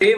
ਤੇ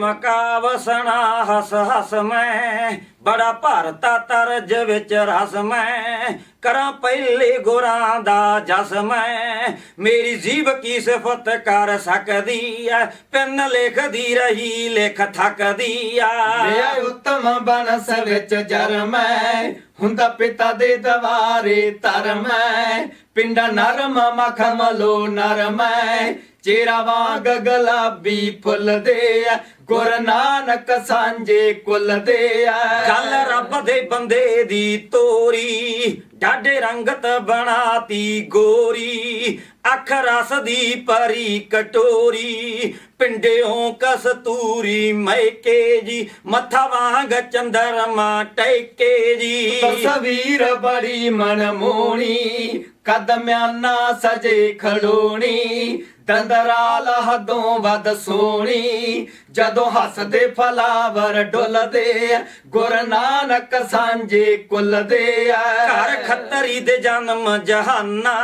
ਵਸਣਾ ਹਸ ਹਸ ਮੈਂ, ਬੜਾ ਭਾਰਤਾ ਤਰਜ ਵਿੱਚ ਰਸ ਮੈਂ। ਕਰਾਂ ਪਹਿਲੇ ਗੁਰਾਂ ਦਾ ਜਸ ਮੈਂ, ਮੇਰੀ ਜੀਬ ਕੀ ਸਿਫਤ ਕਰ ਸਕਦੀ ਐ? ਪਿੰਨ ਲਿਖਦੀ ਰਹੀ, ਲਿਖ ਥੱਕਦੀ ਆ ਮੇਰਾ ਉੱਤਮ ਬਨਸ ਵਿੱਚ ਜਰਮੈ ਹੁੰਦਾ ਪਿਤਾ ਦੇ ਦਵਾਰੇ ਧਰਮੈ ਪਿੰਡਾ ਨਰਮ, ਮਖਮਲੋ, ਨਰਮੈ ਚਿਹਰਾ ਵਾਂਗ ਗੁਲਾਬੀ ਫੁੱਲ ਦੇ ਗੁਰ ਨਾਨਕ ਸਾਂਝੇ ਕੁੱਲ ਦੇ ਆ। ਗੱਲ ਰੱਬ ਦੇ ਬੰਦੇ ਦੀ ਤੋਰੀ ਡਾਢੇ ਰੰਗਤ ਬਣਾਤੀ ਗੋਰੀ ਅੱਖ ਰਸ ਦੀ ਪਰੀ ਕਟੋਰੀ ਪਿੰਡਿਓਂ ਕਸਤੂਰੀ ਮੈਕੇ ਜੀ ਮੱਥਾ ਵਾਂਗ ਚੰਦਰਮਾ ਟੈਕੇ ਜੀ ਤਸਵੀਰ ਬੜੀ ਮਨਮੋਣੀ ਕਦਮਿਆਂ ਨਾ ਸਜੇ ਖਲੋਣੀ ਦੰਦਰਾਲ ਹਦੋਂ ਵੱਧ ਸੋਹਣੀ, ਜਦੋਂ ਹੱਸਦੇ ਫਲਾਵਰ ਡੁੱਲਦੇ ਗੁਰ ਨਾਨਕ ਸਾਂਝੇ ਕੁੱਲਦੇ ਆ ਘਰ ਖੱਤਰੀ ਦੇ ਜਨਮ ਜਹਾਨਾ,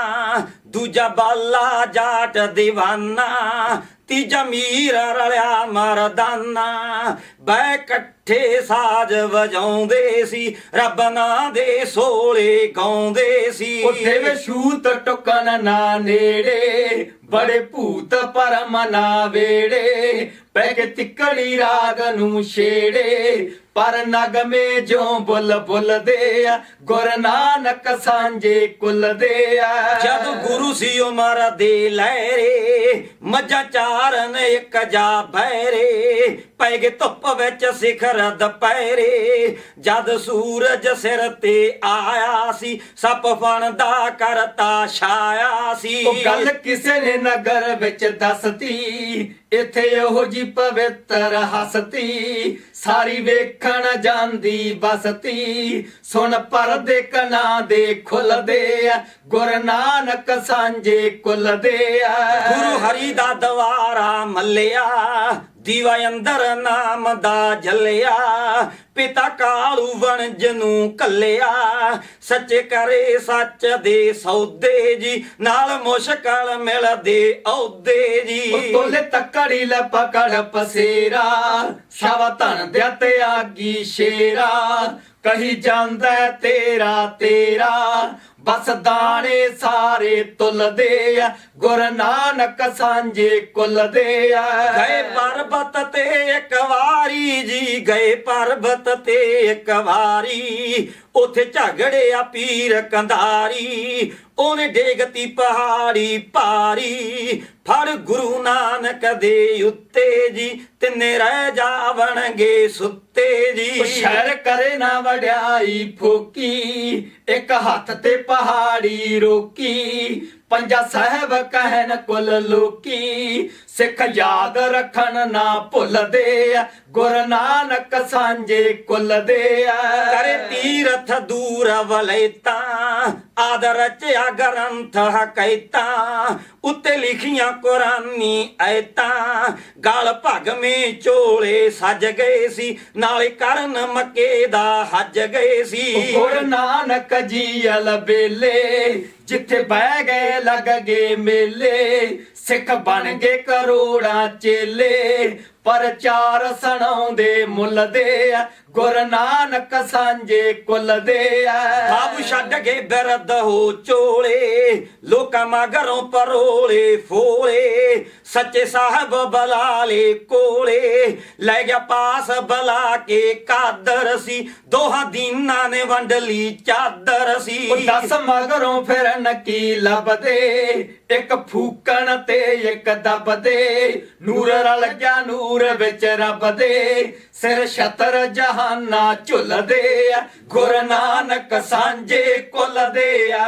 ਦੂਜਾ ਬਾਲਾ ਜਾਟ ਦੀਵਾਨਾ ਤੀਜਾ ਮੀਰ ਰਲਿਆ ਮਰਦਾਨਾ। ਬੈ ਇਕੱਠੇ ਸਾਜ ਵਜਾਉਂਦੇ ਸੀ ਰੱਬ ਨਾਂ ਦੇ ਸੋਲੇ ਗਾਉਂਦੇ ਸੀ। ਉੱਥੇ ਵੇ ਛੂਤ ਟੁਕਨ ਨਾ ਨੇੜੇ ਬੜੇ ਭੂਤ ਪਰਮ ਨਾ ਵੇੜੇ ਪੈ ਕੇ ਤਿੱਕੜੀ ਰਾਗ ਨੂੰ ਛੇੜੇ ਪਰ ਨਗਮੇ ਜੋ ਬੁੱਲ ਬੁੱਲਦੇ ਆ ਗੁਰ ਨਾਨਕ ਸਾਂਝੇ ਕੁੱਲਦੇ ਆ। ਜਦ ਗੁਰੂ ਸੀ ਉਮਰ ਦੇ ਲਹਿਰੇ मज चारन एक जा भैरे ਪੈ ਗਏ ਧੁੱਪ ਵਿੱਚ ਸਿਖਰ ਦੁਪਹਿਰੇ ਜਦ ਸੂਰਜ ਸਿਰ ਤੇ ਆਇਆ ਸੀ ਸੱਪ ਫਣ ਦਾ ਕਰਤਾ ਛਾਇਆ ਸੀ। ਉਹ ਗੱਲ ਕਿਸੇ ਨੇ ਨਗਰ ਵਿੱਚ ਦੱਸਤੀ ਇੱਥੇ ਇਹੋ ਜੀ ਪਵਿੱਤਰ ਹਸਤੀ ਸਾਰੀ ਵੇਖਣ ਜਾਂਦੀ ਬਸਤੀ। ਸੁਣ ਪਰਦੇ ਕਨਾਂ ਦੇ ਖੁੱਲਦੇ ਆ ਗੁਰ ਨਾਨਕ ਸਾਂਝੇ ਕੁੱਲਦੇ ਆ। ਗੁਰੂ ਹਰੀ ਦਾ ਦਵਾਰਾ ਮੱਲਿਆ ਦੀਵਾ ਅੰਦਰ ਨਾਮ ਦਾ ਜਲਿਆ, ਪਿਤਾ ਕਾਲੂ ਵਣਜ ਨੂੰ ਕੱਲਿਆ। ਸੱਚੇ ਕਰੇ, ਸੱਚ ਦੇ ਸੌਦੇ ਜੀ, ਨਾਲ ਮੁਸ਼ਕਲ ਮਿਲਦੇ ਅਹੁਦੇ ਜੀ। ਤੋਲੇ ਤੱਕੜੀ ਲੈ ਪਕੜ ਪਸੇਰਾ, ਸ਼ਾਵਾ ਧਨ ਦਿਆ ਤੇ ਆਗੀ ਸ਼ੇਰਾ। ਕਹੀ ਜਾਂਦਾ ਤੇਰਾ ਤੇਰਾ। ਬਸ ਦਾਣੇ ਸਾਰੇ ਤੁਲਦੇ ਆ, ਗੁਰੂ ਨਾਨਕ ਸਾਂਝੇ ਕੁੱਲਦੇ ਆ। ਗਏ ਪਰਬਤ ਤੇ ਇੱਕ ਵਾਰੀ ਜੀ ਗਏ ਪਰਬਤ ਤੇ ਇੱਕ ਵਾਰੀ। ਉਥੇ ਝਗੜਿਆ ਪੀਰ ਕੰਧਾਰੀ। ਉਹਨੇ ਡੇਗਤੀ ਪਹਾੜੀ ਪਾਰੀ। ਫੜ ਗੁਰੂ ਨਾਨਕ ਦੇ ਉੱਤੇ ਜੀ, ਤਿੰਨੇ ਰਹਿ ਜਾਵਣਗੇ ਸੁੱਤੇ ਜੀ। ਸ਼ਹਿਰ ਕਰੇ ਨਾ ਵਡਿਆਈ ਫੋਕੀ, ਇੱਕ ਹੱਥ ਤੇ ਪਹਾੜੀ ਰੋਕੀ। ਪੰਜਾ ਸਾਹਿਬ ਕਹਿਣ ਕੁਲ ਲੋਕੀ, ਸਿੱਖ ਯਾਦ ਰੱਖਣ ਨਾ ਭੁੱਲਦੇ ਆ, ਗੁਰ ਨਾਨਕ ਸਾਂਝੇ ਕੁੱਲਦੇ ਆ। ਕਰੇ ਤੀਰਥ ਦੂਰ ਵਲੈਤਾ ਆਦਰ ਰਚਿਆ ਗ੍ਰੰਥ ਹਕੈਤਾ, ਉੱਤੇ ਲਿਖੀਆਂ ਕੁਰਾਨੀ ਐਤਾਂ ਗਲ ਭਗਵੇਂ ਚੋਲੇ ਸਜ ਗਏ ਸੀ, ਨਾਲੇ ਕਰਨ ਮੱਕੇ ਦਾ ਹੱਜ ਗਏ ਸੀ। ਗੁਰ ਨਾਨਕ ਜੀ ਅਲਬੇਲੇ ਜਿੱਥੇ ਬਹਿ ਗਏ, ਲੱਗ ਗਏ ਮੇਲੇ। ਸਿੱਖ ਬਣ ਗਏ ਕਰੋੜਾਂ ਚੇਲੇ। ਪਰਚਾਰ ਸੁਣਾਉਂਦੇ ਮੁੱਲ ਦੇ ਆ। ਗੁਰ ਨਾਨਕ ਸਾਂਝੇ ਕੁੱਲ ਦੇ ਆ। ਬਾਬੂ ਛੱਡ ਕੇ ਬਿਰਦ ਹੋ ਚੋਲੇ। ਲੋਕਾਂ ਮਗਰੋਂ ਪਰੋਲੇ ਫੋਲੇ। ਸੱਚੇ ਸਾਹਿਬ ਬਲਾਲੇ ਕੋਲੇ। ਲੈ ਗਿਆ ਪਾਸ ਬਲਾ ਕੇ ਕਾਦਰ ਸੀ। ਦੋਹਾਂ ਦੀਨਾਂ ਨੇ ਵੰਡ ਲਈ ਚਾਦਰ ਸੀ। ਉਹ ਦਸ ਮਗਰੋਂ ਫਿਰ ਨਕੀ ਲੱਭਦੇ। ਇੱਕ ਫੂਕਣ ਤੇ ਇੱਕ ਦੱਬ ਦੇ, ਨੂਰ ਰਲ ਗਿਆ ਨੂਰ ਵਿੱਚ ਰੱਬ ਦੇ। ਸਿਰ ਛਤਰ ਜਹਾਨਾ ਝੁੱਲਦੇ ਆ, ਗੁਰੂ ਨਾਨਕ ਸਾਂਝੇ ਕੁੱਲ ਦੇ ਆ।